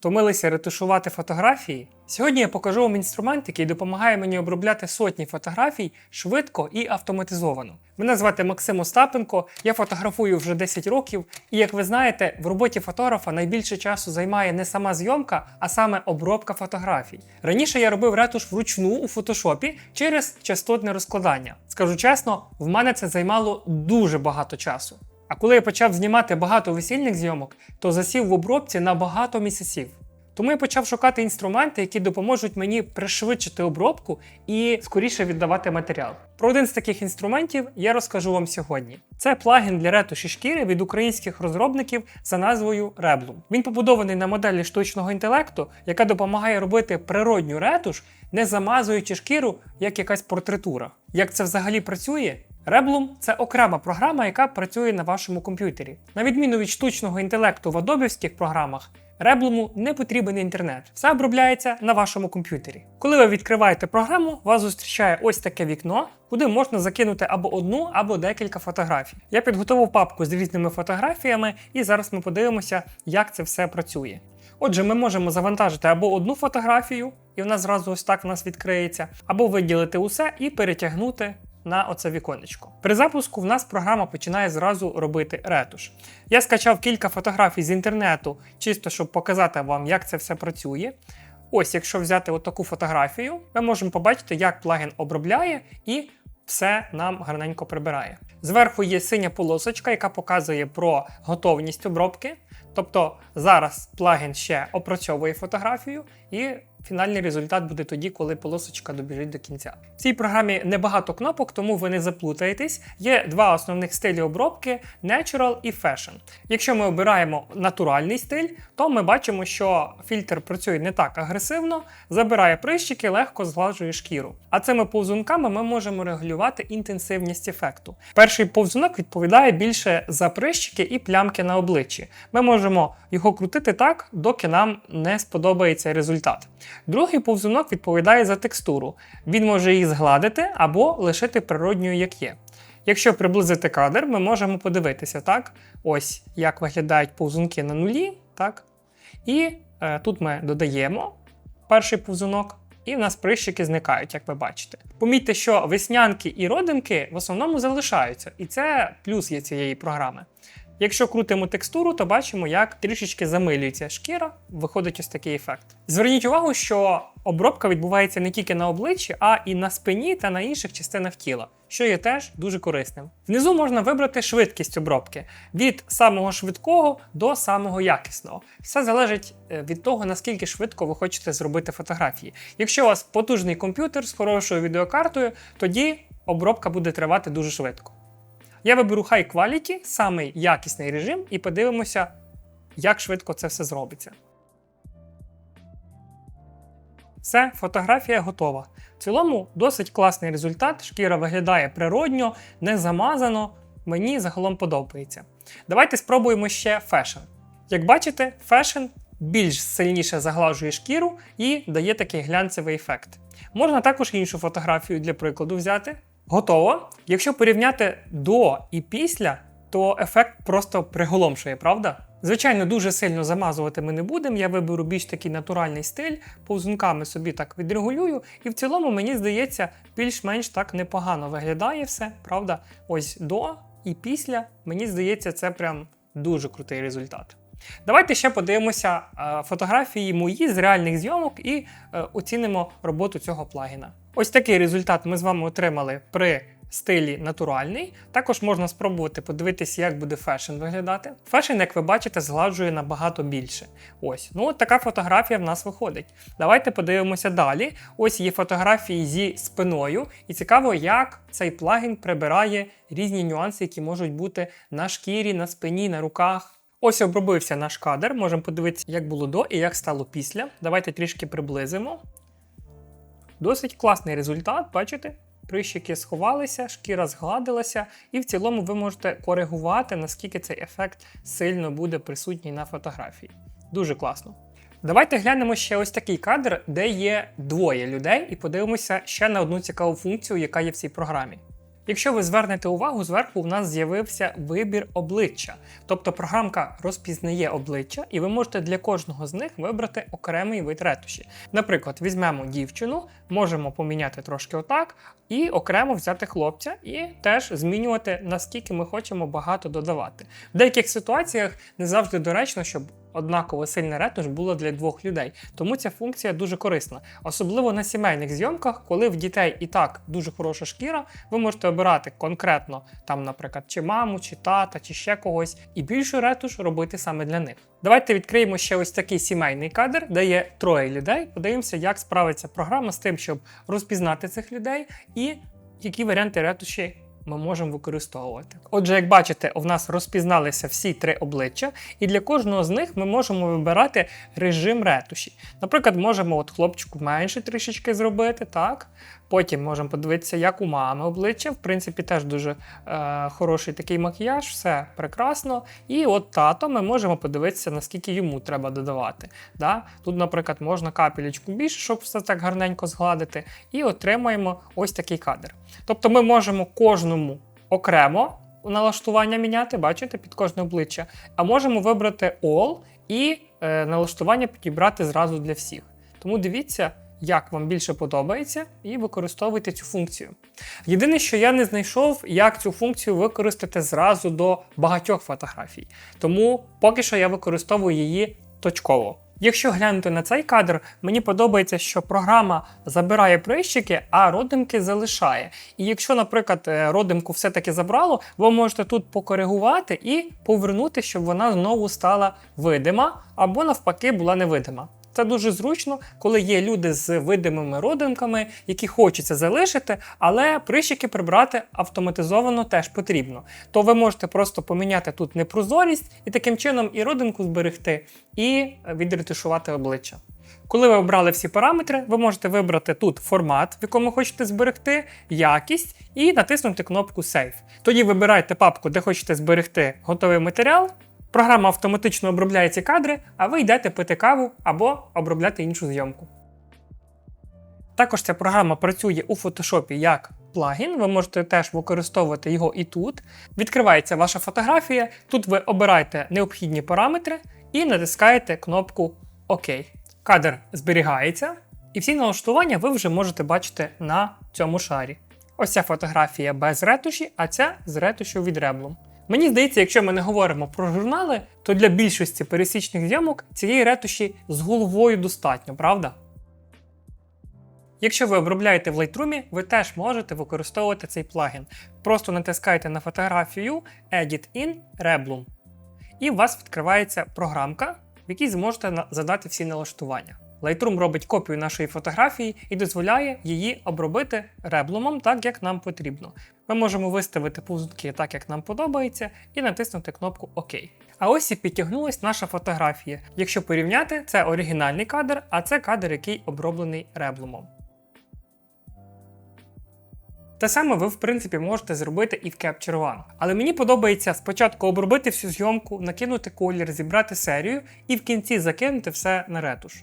Втомилися ретушувати фотографії? Сьогодні я покажу вам інструмент, який допомагає мені обробляти сотні фотографій швидко і автоматизовано. Мене звати Максим Остапенко, я фотографую вже 10 років, і як ви знаєте, в роботі фотографа найбільше часу займає не сама зйомка, а саме обробка фотографій. Раніше я робив ретуш вручну у фотошопі через частотне розкладання. Скажу чесно, в мене це займало дуже багато часу. А коли я почав знімати багато весільних зйомок, то засів в обробці на багато місяців. Тому я почав шукати інструменти, які допоможуть мені пришвидшити обробку і скоріше віддавати матеріал. Про один з таких інструментів я розкажу вам сьогодні. Це плагін для ретуші шкіри від українських розробників за назвою Reblum. Він побудований на моделі штучного інтелекту, яка допомагає робити природню ретуш, не замазуючи шкіру як якась портретура. Як це взагалі працює? Reblum – це окрема програма, яка працює на вашому комп'ютері. На відміну від штучного інтелекту в адобівських програмах, Реблому не потрібен інтернет. Все обробляється на вашому комп'ютері. Коли ви відкриваєте програму, вас зустрічає ось таке вікно, куди можна закинути або одну, або декілька фотографій. Я підготував папку з різними фотографіями, і зараз ми подивимося, як це все працює. Отже, ми можемо завантажити або одну фотографію, і вона зразу ось так в нас відкриється, або виділити усе і перетягнути на оце віконечко. При запуску в нас програма починає зразу робити ретуш. Я скачав кілька фотографій з інтернету, чисто щоб показати вам, як це все працює. Ось, якщо взяти отаку фотографію, ми можемо побачити, як плагін обробляє і все нам гарненько прибирає. Зверху є синя полосочка, яка показує про готовність обробки. Тобто зараз плагін ще опрацьовує фотографію, і фінальний результат буде тоді, коли полосочка добіжить до кінця. В цій програмі небагато кнопок, тому ви не заплутаєтесь. Є два основних стилі обробки Natural і Fashion. Якщо ми обираємо натуральний стиль, то ми бачимо, що фільтр працює не так агресивно, забирає прищики, легко зглажує шкіру. А цими повзунками ми можемо регулювати інтенсивність ефекту. Перший повзунок відповідає більше за прищики і плямки на обличчі. Ми можемо його крутити так, доки нам не сподобається результат. Другий повзунок відповідає за текстуру. Він може її згладити або лишити природньою, як є. Якщо приблизити кадр, ми можемо подивитися, так? Ось як виглядають повзунки на нулі, так? І е, тут ми додаємо перший повзунок, і в нас прищики зникають, як ви бачите. Помітьте, що веснянки і родинки в основному залишаються, і це плюс є цієї програми. Якщо крутимо текстуру, то бачимо, як трішечки замилюється шкіра, виходить ось такий ефект. Зверніть увагу, що обробка відбувається не тільки на обличчі, а і на спині та на інших частинах тіла, що є теж дуже корисним. Внизу можна вибрати швидкість обробки від самого швидкого до самого якісного. Все залежить е, від того, наскільки швидко ви хочете зробити фотографії. Якщо у вас потужний комп'ютер з хорошою відеокартою, тоді обробка буде тривати дуже швидко. Я виберу High Quality, самий якісний режим, і подивимося, як швидко це все зробиться. Все, фотографія готова. В цілому досить класний результат. Шкіра виглядає природньо, не замазано. Мені загалом подобається. Давайте спробуємо ще фешн. Як бачите, фешн більш сильніше заглажує шкіру і дає такий глянцевий ефект. Можна також іншу фотографію для прикладу взяти. Готово. Якщо порівняти до і після, то ефект просто приголомшує, правда? Звичайно, дуже сильно замазувати ми не будемо. Я виберу більш такий натуральний стиль, повзунками собі так відрегулюю, і в цілому, мені здається, більш-менш так непогано виглядає все, правда? Ось до і після, мені здається, це прям дуже крутий результат. Давайте ще подивимося е, фотографії мої з реальних зйомок і е, оцінимо роботу цього плагіна. Ось такий результат ми з вами отримали при стилі натуральний. Також можна спробувати подивитися, як буде фешн виглядати. Фешн, як ви бачите, згладжує набагато більше. Ось, ну от така фотографія в нас виходить. Давайте подивимося далі. Ось є фотографії зі спиною, і цікаво, як цей плагін прибирає різні нюанси, які можуть бути на шкірі, на спині, на руках. Ось обробився наш кадр. Можемо подивитися, як було до і як стало після. Давайте трішки приблизимо. Досить класний результат, бачите? Прищики сховалися, шкіра згладилася, і в цілому ви можете коригувати, наскільки цей ефект сильно буде присутній на фотографії. Дуже класно. Давайте глянемо ще ось такий кадр, де є двоє людей, і подивимося ще на одну цікаву функцію, яка є в цій програмі. Якщо ви звернете увагу, зверху у нас з'явився вибір обличчя. Тобто програмка розпізнає обличчя, і ви можете для кожного з них вибрати окремий вид ретуші. Наприклад, візьмемо дівчину, можемо поміняти трошки отак, і окремо взяти хлопця, і теж змінювати, наскільки ми хочемо багато додавати. В деяких ситуаціях не завжди доречно, щоб однаково сильна ретуш була для двох людей. Тому ця функція дуже корисна, особливо на сімейних зйомках, коли в дітей і так дуже хороша шкіра, ви можете обирати конкретно там, наприклад, чи маму, чи тата, чи ще когось, і більшу ретуш робити саме для них. Давайте відкриємо ще ось такий сімейний кадр, де є троє людей. Подивимося, як справиться програма з тим, щоб розпізнати цих людей і які варіанти ретуші ми можемо використовувати. Отже, як бачите, у нас розпізналися всі три обличчя, і для кожного з них ми можемо вибирати режим ретуші. Наприклад, можемо от хлопчику менше трішечки зробити, так. Потім можемо подивитися, як у мами обличчя. В принципі, теж дуже е, хороший такий макіяж, все прекрасно. І от тато ми можемо подивитися, наскільки йому треба додавати. Да? Тут, наприклад, можна капелечку більше, щоб все так гарненько згладити, і отримаємо ось такий кадр. Тобто ми можемо кожному окремо налаштування міняти, бачите, під кожне обличчя, а можемо вибрати All і е, налаштування підібрати зразу для всіх. Тому дивіться, як вам більше подобається, і використовуйте цю функцію. Єдине, що я не знайшов, як цю функцію використати зразу до багатьох фотографій. Тому поки що я використовую її точково. Якщо глянути на цей кадр, мені подобається, що програма забирає прищики, а родимки залишає. І якщо, наприклад, е, родимку все-таки забрало, ви можете тут покоригувати і повернути, щоб вона знову стала видима, або навпаки була невидима. Це дуже зручно, коли є люди з видимими родинками, які хочеться залишити, але прищики прибрати автоматизовано теж потрібно. То ви можете просто поміняти тут непрозорість і таким чином і родинку зберегти, і відретушувати обличчя. Коли ви обрали всі параметри, ви можете вибрати тут формат, в якому хочете зберегти, якість, і натиснути кнопку Save. Тоді вибирайте папку, де хочете зберегти готовий матеріал. Програма автоматично обробляє ці кадри, а ви йдете пити каву або обробляти іншу зйомку. Також ця програма працює у Photoshop як плагін, ви можете теж використовувати його і тут. Відкривається ваша фотографія, тут ви обираєте необхідні параметри і натискаєте кнопку ОК. Кадр зберігається, і всі налаштування ви вже можете бачити на цьому шарі. Ось ця фотографія без ретуші, а ця з ретушю від Reblum. Мені здається, якщо ми не говоримо про журнали, то для більшості пересічних зйомок цієї ретуші з головою достатньо, правда? Якщо ви обробляєте в Lightroom, ви теж можете використовувати цей плагін. Просто натискайте на фотографію Edit in Reblum. І у вас відкривається програмка, в якій зможете задати всі налаштування. Lightroom робить копію нашої фотографії і дозволяє її обробити реблумом так, як нам потрібно. Ми можемо виставити повзунки так, як нам подобається, і натиснути кнопку ОК. А ось і підтягнулась наша фотографія. Якщо порівняти, це оригінальний кадр, а це кадр, який оброблений реблумом. Те саме ви, в принципі, можете зробити і в Capture One. Але мені подобається спочатку обробити всю зйомку, накинути колір, зібрати серію і в кінці закинути все на ретуш.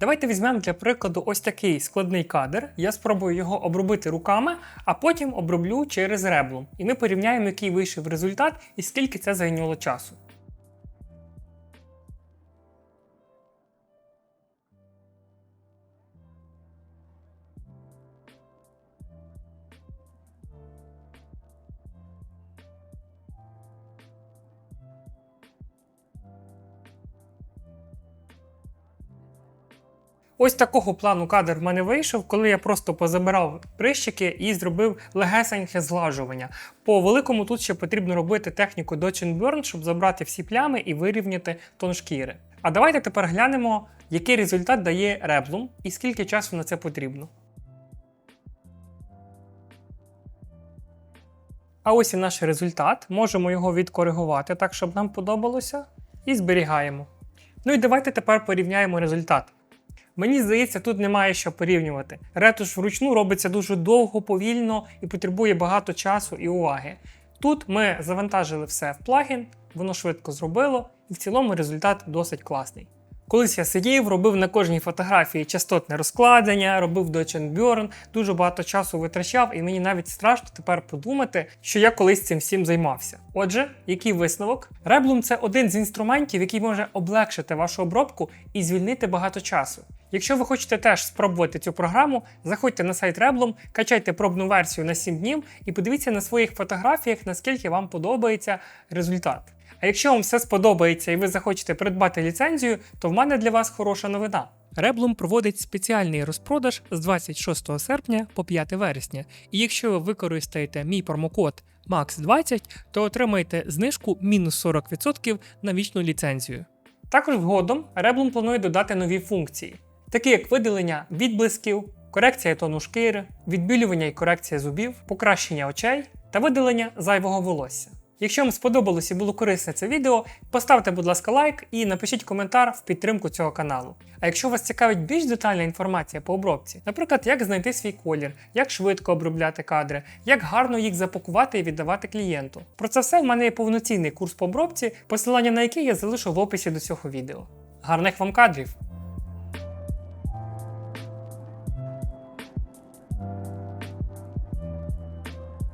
Давайте візьмемо для прикладу ось такий складний кадр. Я спробую його обробити руками, а потім оброблю через реблу. І ми порівняємо, який вийшов результат і скільки це зайняло часу. Ось такого плану кадр в мене вийшов, коли я просто позабирав прищики і зробив легесеньке зглажування. По великому тут ще потрібно робити техніку Dodge Burn, щоб забрати всі плями і вирівняти тон шкіри. А давайте тепер глянемо, який результат дає Reblum і скільки часу на це потрібно. А ось і наш результат. Можемо його відкоригувати так, щоб нам подобалося, і зберігаємо. Ну і давайте тепер порівняємо результат. Мені здається, тут немає що порівнювати. Ретуш вручну робиться дуже довго, повільно і потребує багато часу і уваги. Тут ми завантажили все в плагін, воно швидко зробило, і в цілому результат досить класний. Колись я сидів, робив на кожній фотографії частотне розкладення, робив Dodge and Burn, дуже багато часу витрачав, і мені навіть страшно тепер подумати, що я колись цим всім займався. Отже, який висновок? Реблум це один з інструментів, який може облегшити вашу обробку і звільнити багато часу. Якщо ви хочете теж спробувати цю програму, заходьте на сайт Reblum, качайте пробну версію на 7 днів і подивіться на своїх фотографіях, наскільки вам подобається результат. А якщо вам все сподобається і ви захочете придбати ліцензію, то в мене для вас хороша новина. Реблум проводить спеціальний розпродаж з 26 серпня по 5 вересня. І якщо ви використаєте мій промокод MAX20, то отримаєте знижку мінус 40% на вічну ліцензію. Також згодом Реблум планує додати нові функції, такі як видалення відблисків, корекція тону шкіри, відбілювання і корекція зубів, покращення очей та видалення зайвого волосся. Якщо вам сподобалось і було корисне це відео, поставте, будь ласка, лайк і напишіть коментар в підтримку цього каналу. А якщо вас цікавить більш детальна інформація по обробці, наприклад, як знайти свій колір, як швидко обробляти кадри, як гарно їх запакувати і віддавати клієнту. Про це все в мене є повноцінний курс по обробці, посилання на який я залишу в описі до цього відео. Гарних вам кадрів!